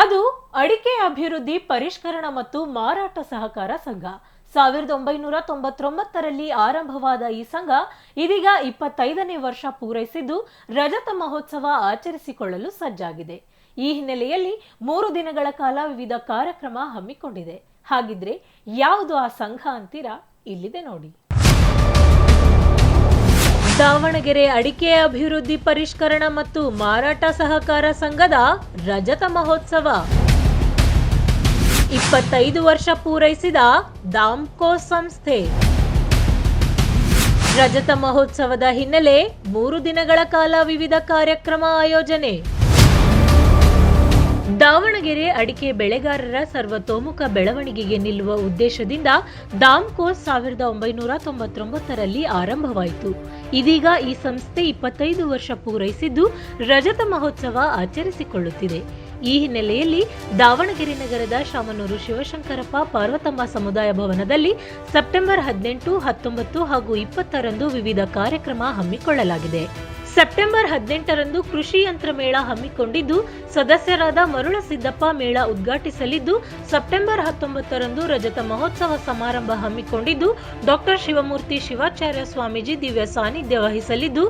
ಅದು ಅಡಿಕೆ ಅಭಿವೃದ್ಧಿ, ಪರಿಷ್ಕರಣ ಮತ್ತು ಮಾರಾಟ ಸಹಕಾರ ಸಂಘ. ಸಾವಿರದ ಒಂಬೈನೂರ ತೊಂಬತ್ತೊಂಬತ್ತರಲ್ಲಿ ಆರಂಭವಾದ ಈ ಸಂಘ ಇದೀಗ ಇಪ್ಪತ್ತೈದನೇ ವರ್ಷ ಪೂರೈಸಿದ್ದು ರಜತ ಮಹೋತ್ಸವ ಆಚರಿಸಿಕೊಳ್ಳಲು ಸಜ್ಜಾಗಿದೆ. ಈ ಹಿನ್ನೆಲೆಯಲ್ಲಿ ಮೂರು ದಿನಗಳ ಕಾಲ ವಿವಿಧ ಕಾರ್ಯಕ್ರಮ ಹಮ್ಮಿಕೊಂಡಿದೆ. ಹಾಗಿದ್ರೆ ಯಾವುದು ಆ ಸಂಘ ಅಂತೀರಾ? ಇಲ್ಲಿದೆ ನೋಡಿ. ದಾವಣಗೆರೆ ಅಡಿಕೆ ಅಭಿವೃದ್ಧಿ ಪರಿಷ್ಕರಣ ಮತ್ತು ಮಾರಾಟ ಸಹಕಾರ ಸಂಘದ ರಜತ ಮಹೋತ್ಸವ. ಇಪ್ಪತ್ತೈದು ವರ್ಷ ಪೂರೈಸಿದ ದಾಮ್ಕೋ ಸಂಸ್ಥೆ. ರಜತ ಮಹೋತ್ಸವದ ಹಿನ್ನೆಲೆ ಮೂರು ದಿನಗಳ ಕಾಲ ವಿವಿಧ ಕಾರ್ಯಕ್ರಮ ಆಯೋಜನೆ. ದಾವಣಗೆರೆ ಅಡಿಕೆ ಬೆಳೆಗಾರರ ಸರ್ವತೋಮುಖ ಬೆಳವಣಿಗೆಗೆ ನಿಲ್ಲುವ ಉದ್ದೇಶದಿಂದ ದಾಮ್ಕೋಸ್ ಸಾವಿರದ ಒಂಬೈನೂರ ತೊಂಬತ್ತೊಂಬತ್ತರಲ್ಲಿ ಆರಂಭವಾಯಿತು. ಇದೀಗ ಈ ಸಂಸ್ಥೆ ಇಪ್ಪತ್ತೈದು ವರ್ಷ ಪೂರೈಸಿದ್ದು ರಜತ ಮಹೋತ್ಸವ ಆಚರಿಸಿಕೊಳ್ಳುತ್ತಿದೆ. ಈ ಹಿನ್ನೆಲೆಯಲ್ಲಿ ದಾವಣಗೆರೆ ನಗರದ ಶಾಮನೂರು ಶಿವಶಂಕರಪ್ಪ ಪಾರ್ವತಮ್ಮ ಸಮುದಾಯ ಭವನದಲ್ಲಿ ಸೆಪ್ಟೆಂಬರ್ ಹದಿನೆಂಟು, ಹತ್ತೊಂಬತ್ತು ಹಾಗೂ ಇಪ್ಪತ್ತರಂದು ವಿವಿಧ ಕಾರ್ಯಕ್ರಮ ಹಮ್ಮಿಕೊಳ್ಳಲಾಗಿದೆ. ಸೆಪ್ಟೆಂಬರ್ ಹದಿನೆಂಟರಂದು ಕೃಷಿ ಯಂತ್ರ ಮೇಳ ಹಮ್ಮಿಕೊಂಡಿದ್ದು, ಸದಸ್ಯರಾದ ಮರುಳ ಸಿದ್ದಪ್ಪ ಮೇಳ ಉದ್ಘಾಟಿಸಲಿದ್ದು, ಸೆಪ್ಟೆಂಬರ್ ಹತ್ತೊಂಬತ್ತರಂದು ರಜತ ಮಹೋತ್ಸವ ಸಮಾರಂಭ ಹಮ್ಮಿಕೊಂಡಿದ್ದು, ಡಾಕ್ಟರ್ ಶಿವಮೂರ್ತಿ ಶಿವಾಚಾರ್ಯ ಸ್ವಾಮೀಜಿ ದಿವ್ಯ ಸಾನ್ನಿಧ್ಯ ವಹಿಸಲಿದ್ದು,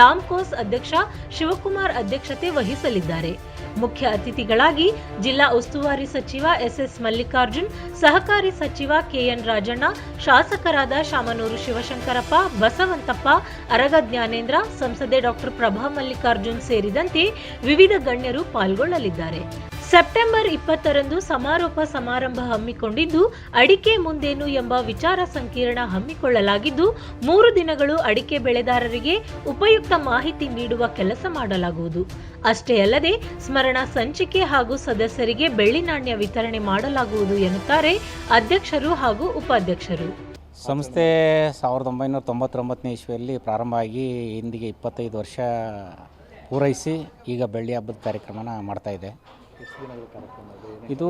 ದಾಮ್ಕೋಸ್ ಅಧ್ಯಕ್ಷ ಶಿವಕುಮಾರ್ ಅಧ್ಯಕ್ಷತೆ ವಹಿಸಲಿದ್ದಾರೆ. ಮುಖ್ಯ ಅತಿಥಿಗಳಾಗಿ ಜಿಲ್ಲಾ ಉಸ್ತುವಾರಿ ಸಚಿವ ಎಸ್ಎಸ್ ಮಲ್ಲಿಕಾರ್ಜುನ್, ಸಹಕಾರಿ ಸಚಿವ ಕೆಎನ್ ರಾಜಣ್ಣ, ಶಾಸಕರಾದ ಶಾಮನೂರು ಶಿವಶಂಕರಪ್ಪ, ಬಸವಂತಪ್ಪ, ಅರಗ ಜ್ಞಾನೇಂದ್ರ, ಸಂಸದೆ ಡಾಕ್ಟರ್ ಪ್ರಭಾ ಮಲ್ಲಿಕಾರ್ಜುನ್ ಸೇರಿದಂತೆ ವಿವಿಧ ಗಣ್ಯರು ಪಾಲ್ಗೊಳ್ಳಲಿದ್ದಾರೆ. ಸೆಪ್ಟೆಂಬರ್ ಇಪ್ಪತ್ತರಂದು ಸಮಾರೋಪ ಸಮಾರಂಭ ಹಮ್ಮಿಕೊಂಡಿದ್ದು, ಅಡಿಕೆ ಮುಂದೇನು ಎಂಬ ವಿಚಾರ ಸಂಕಿರಣ ಹಮ್ಮಿಕೊಳ್ಳಲಾಗಿದ್ದು, ಮೂರು ದಿನಗಳು ಅಡಿಕೆ ಬೆಳೆದಾರರಿಗೆ ಉಪಯುಕ್ತ ಮಾಹಿತಿ ನೀಡುವ ಕೆಲಸ ಮಾಡಲಾಗುವುದು. ಅಷ್ಟೇ ಅಲ್ಲದೆ, ಸ್ಮರಣ ಸಂಚಿಕೆ ಹಾಗೂ ಸದಸ್ಯರಿಗೆ ಬೆಳ್ಳಿ ನಾಣ್ಯ ವಿತರಣೆ ಮಾಡಲಾಗುವುದು ಎನ್ನುತ್ತಾರೆ ಅಧ್ಯಕ್ಷರು ಹಾಗೂ ಉಪಾಧ್ಯಕ್ಷರು. ಸಂಸ್ಥೆ ಸಾವಿರದ ಒಂಬೈನೂರ ತೊಂಬತ್ತೊಂಬತ್ತನೇ ಇಸ್ವಿಯಲ್ಲಿ ಪ್ರಾರಂಭ ಆಗಿ ಇಂದಿಗೆ ಇಪ್ಪತ್ತೈದು ವರ್ಷ ಪೂರೈಸಿ ಈಗ ಬೆಳ್ಳಿ ಹಬ್ಬದ ಕಾರ್ಯಕ್ರಮನ ಮಾಡ್ತಾಯಿದೆ ಇದು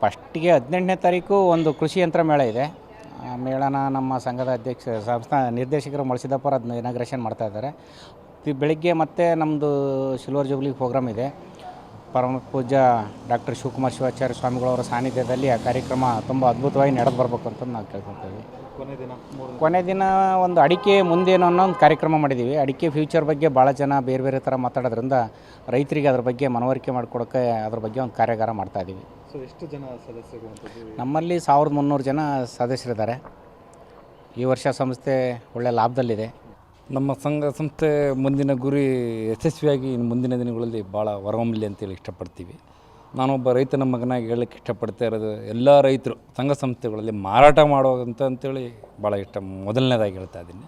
ಫಸ್ಟಿಗೆ ಹದಿನೆಂಟನೇ ತಾರೀಕು ಒಂದು ಕೃಷಿ ಯಂತ್ರ ಮೇಳ ಇದೆ. ಆ ಮೇಳನ ನಮ್ಮ ಸಂಘದ ಅಧ್ಯಕ್ಷ, ಸಂಸ್ಥಾ ನಿರ್ದೇಶಕರು ಮಳಸಿದಪ್ಪರ ಅದನ್ನ ಇನಾಗ್ರೇಷನ್ ಮಾಡ್ತಾ ಇದ್ದಾರೆ. ತಿ- ಬೆಳಿಗ್ಗೆ ಮತ್ತೆ ನಮ್ಮದು ಸಿಲ್ವರ್ ಜೂಬ್ಲಿ ಪ್ರೋಗ್ರಾಮ್ ಇದೆ. ಪರಮ ಪೂಜ್ಯ ಡಾಕ್ಟರ್ ಶಿವಕುಮಾರ್ ಶಿವಾಚಾರ್ಯ ಸ್ವಾಮಿಗಳವರ ಸಾನ್ನಿಧ್ಯದಲ್ಲಿ ಆ ಕಾರ್ಯಕ್ರಮ ತುಂಬ ಅದ್ಭುತವಾಗಿ ನಡೆದು ಬರಬೇಕು ಅಂತ ನಾವು ಕೇಳ್ಕೊತೀವಿ ಕೊನೆ ದಿನ ಒಂದು ಅಡಿಕೆ ಮುಂದೇನು ಅನ್ನೋ ಒಂದು ಕಾರ್ಯಕ್ರಮ ಮಾಡಿದ್ದೀವಿ. ಅಡಿಕೆ ಫ್ಯೂಚರ್ ಬಗ್ಗೆ ಭಾಳ ಜನ ಬೇರೆ ಬೇರೆ ಥರ ಮಾತಾಡೋದ್ರಿಂದ ರೈತರಿಗೆ ಅದ್ರ ಬಗ್ಗೆ ಮನವರಿಕೆ ಮಾಡಿಕೊಡೋಕ್ಕೆ ಅದ್ರ ಬಗ್ಗೆ ಒಂದು ಕಾರ್ಯಾಗಾರ ಮಾಡ್ತಾ ಇದ್ದೀವಿ ಸೊ ಎಷ್ಟು ಜನ ಸದಸ್ಯರು ನಮ್ಮಲ್ಲಿ ಸಾವಿರದ ಮುನ್ನೂರು ಜನ ಸದಸ್ಯರಿದ್ದಾರೆ. ಈ ವರ್ಷ ಸಂಸ್ಥೆ ಒಳ್ಳೆಯ ಲಾಭದಲ್ಲಿದೆ. ನಮ್ಮ ಸಂಘ ಸಂಸ್ಥೆ ಮುಂದಿನ ಗುರಿ ಯಶಸ್ವಿಯಾಗಿ ಇನ್ನು ಮುಂದಿನ ದಿನಗಳಲ್ಲಿ ಭಾಳ ಹೊರಹೊಮ್ಮಲಿ ಅಂತೇಳಿ ಇಷ್ಟಪಡ್ತೀವಿ. ನಾನೊಬ್ಬ ರೈತನ ಮಗನಾಗಿ ಹೇಳಕ್ಕೆ ಇಷ್ಟಪಡ್ತಾ ಇರೋದು ಎಲ್ಲ ರೈತರು, ಸಂಘ ಸಂಸ್ಥೆಗಳಲ್ಲಿ ಮಾರಾಟ ಮಾಡುವಂತ ಅಂತೇಳಿ ಭಾಳ ಇಷ್ಟ, ಮೊದಲನೇದಾಗಿ ಹೇಳ್ತಾ ಇದ್ದೀನಿ.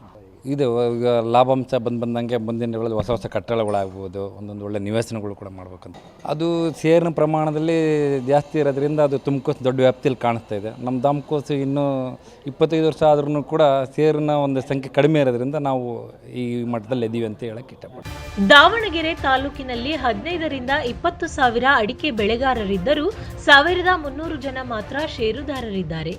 ಇದು ಈಗ ಲಾಭಾಂಶ ಬಂದು ಬಂದಂಗೆ ಮುಂದಿನ ದಿನಗಳಲ್ಲಿ ಹೊಸ ಹೊಸ ಕಟ್ಟಡಗಳಾಗ್ಬೋದು, ಒಂದೊಂದು ಒಳ್ಳೆ ನಿವೇಶನಗಳು ಕೂಡ ಮಾಡ್ಬೇಕಂತ. ಅದು ಸೇರಿನ ಪ್ರಮಾಣದಲ್ಲಿ ಜಾಸ್ತಿ ಇರೋದ್ರಿಂದ ಅದು ತುಮಕೂಸು ದೊಡ್ಡ ವ್ಯಾಪ್ತಿಯಲ್ಲಿ ಕಾಣಿಸ್ತಾ ಇದೆ. ನಮ್ಮ ದಾಮಕೋಸು ಇನ್ನೂ ಇಪ್ಪತ್ತೈದು ವರ್ಷ ಆದ್ರೂ ಕೂಡ ಸೇರಿನ ಒಂದು ಸಂಖ್ಯೆ ಕಡಿಮೆ ಇರೋದ್ರಿಂದ ನಾವು ಈ ಮಟ್ಟದಲ್ಲಿ ಇದ್ದೀವಿ ಅಂತ ಹೇಳಕ್ಕೆ ಇಷ್ಟಪಡ್ತೀನಿ. ದಾವಣಗೆರೆ ತಾಲೂಕಿನಲ್ಲಿ ಹದಿನೈದರಿಂದ ಇಪ್ಪತ್ತು ಸಾವಿರ ಅಡಿಕೆ ಬೆಳೆಗಾರರಿದ್ದರೂ ಸಾವಿರದ ಮುನ್ನೂರು ಜನ ಮಾತ್ರ ಷೇರುದಾರರಿದ್ದಾರೆ.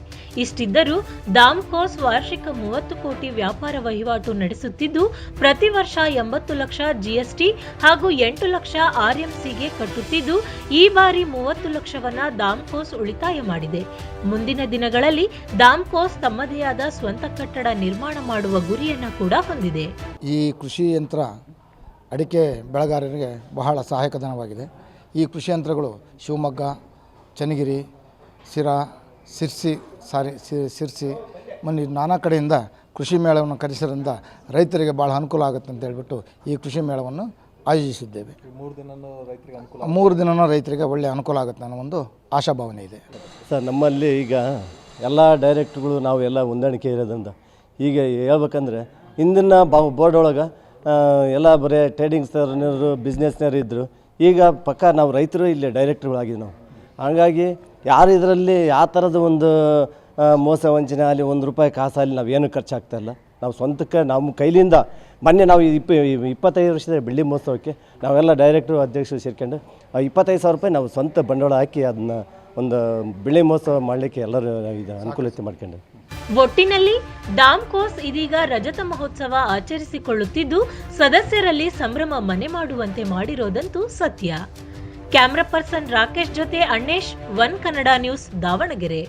ಇಷ್ಟಿದ್ದರೂ ದಾಮ್ಕೋಸ್ ವಾರ್ಷಿಕ ಮೂವತ್ತು ಕೋಟಿ ವ್ಯಾಪಾರ ವಹಿವಾಟು ನಡೆಸುತ್ತಿದ್ದು, ಪ್ರತಿ ವರ್ಷ ಎಂಬತ್ತು ಲಕ್ಷ ಜಿಎಸ್ಟಿ ಹಾಗೂ ಎಂಟು ಲಕ್ಷ ಆರ್ಎಂಸಿಗೆ ಕಟ್ಟುತ್ತಿದ್ದು, ಈ ಬಾರಿ ಮೂವತ್ತು ಲಕ್ಷವನ್ನ ದಾಮ್ಕೋಸ್ ಉಳಿತಾಯ ಮಾಡಿದೆ. ಮುಂದಿನ ದಿನಗಳಲ್ಲಿ ದಾಮ್ಕೋಸ್ ತಮ್ಮದೇ ಆದ ಸ್ವಂತ ಕಟ್ಟಡ ನಿರ್ಮಾಣ ಮಾಡುವ ಗುರಿಯನ್ನ ಕೂಡ ಹೊಂದಿದೆ. ಈ ಕೃಷಿ ಯಂತ್ರ ಅಡಿಕೆ ಬೆಳೆಗಾರರಿಗೆ ಬಹಳ ಸಹಾಯಕಧನವಾಗಿದೆ. ಈ ಕೃಷಿ ಯಂತ್ರಗಳು ಶಿವಮೊಗ್ಗ, ಚನ್ನಗಿರಿ ಸಿರಾ ಸಿರ್ಸಿ ಸಾರಿ ಸಿರ್ಸಿ ಮನೆ ನಾನಾ ಕಡೆಯಿಂದ ಕೃಷಿ ಮೇಳವನ್ನು ಕರೆಸಿದ್ರಿಂದ ರೈತರಿಗೆ ಭಾಳ ಅನುಕೂಲ ಆಗುತ್ತೆ ಅಂತ ಹೇಳ್ಬಿಟ್ಟು ಈ ಕೃಷಿ ಮೇಳವನ್ನು ಆಯೋಜಿಸಿದ್ದೇವೆ. ಮೂರು ದಿನನೂ ರೈತರಿಗೆ ಅನುಕೂಲ ಮೂರು ದಿನವೂ ರೈತರಿಗೆ ಒಳ್ಳೆಯ ಅನುಕೂಲ ಆಗುತ್ತೆ ಅನ್ನೋ ಒಂದು ಆಶಾಭಾವನೆ ಇದೆ. ಸರ್ ನಮ್ಮಲ್ಲಿ ಈಗ ಎಲ್ಲ ಡೈರೆಕ್ಟ್ಗಳು ನಾವು ಎಲ್ಲ ಹೊಂದಾಣಿಕೆ ಇರೋದ್ರಿಂದ ಈಗ ಹೇಳ್ಬೇಕಂದ್ರೆ ಹಿಂದಿನ ಬಾ ಬೋರ್ಡ್ ಒಳಗೆ ಎಲ್ಲ ಬರೀ ಟ್ರೇಡಿಂಗ್ಸ್ನವರು ಬಿಸ್ನೆಸ್ನವ್ರು ಇದ್ದರು ಈಗ ಪಕ್ಕ ನಾವು ರೈತರು ಇಲ್ಲಿ ಡೈರೆಕ್ಟ್ರುಗಳಾಗಿದ್ದು ನಾವು. ಹಾಗಾಗಿ ಯಾರು ಇದರಲ್ಲಿ ಯಾವ ಥರದ ಒಂದು ಮೋಸ ವಂಚನೆ ಆಗಲಿ, ಒಂದು ರೂಪಾಯಿ ಕಾಸಾಗಲಿ ನಾವು ಏನು ಖರ್ಚಾಗ್ತಾ ಇಲ್ಲ. ನಾವು ಸ್ವಂತಕ್ಕೆ ನಮ್ಮ ಕೈಲಿಂದ ಮೊನ್ನೆ ನಾವು ಇಪ್ಪ ಇಪ್ಪತ್ತೈದು ವರ್ಷದ ಬೆಳ್ಳಿ ಮಹೋತ್ಸವಕ್ಕೆ ನಾವೆಲ್ಲ ಡೈರೆಕ್ಟ್ರು ಅಧ್ಯಕ್ಷರು ಸೇರ್ಕೊಂಡು ಇಪ್ಪತ್ತೈದು ಸಾವಿರ ರೂಪಾಯಿ ನಾವು ಸ್ವಂತ ಬಂಡವಾಳ ಹಾಕಿ ಅದನ್ನ ಒಂದು ಬೆಳ್ಳಿ ಮಹೋತ್ಸವ ಮಾಡಲಿಕ್ಕೆ ಎಲ್ಲರೂ ಇದು ಅನುಕೂಲತೆ ಮಾಡ್ಕೊಂಡು. ಒಟ್ಟಿನಲ್ಲಿ ದಾಮ್ಕೋಸ್ ಇದೀಗ ರಜತ ಮಹೋತ್ಸವ ಆಚರಿಸಿಕೊಳ್ಳುತ್ತಿದ್ದು, ಸದಸ್ಯರಲ್ಲಿ ಸಂಭ್ರಮ ಮನೆ ಮಾಡುವಂತೆ ಮಾಡಿರೋದಂತೂ ಸತ್ಯ. ಕ್ಯಾಮ್ರಾ ಪರ್ಸನ್ ರಾಕೇಶ್ ಜೊತೆ ಅಣ್ಣೇಶ್, ಒನ್ ಕನ್ನಡ ನ್ಯೂಸ್ ದಾವಣಗೆರೆ.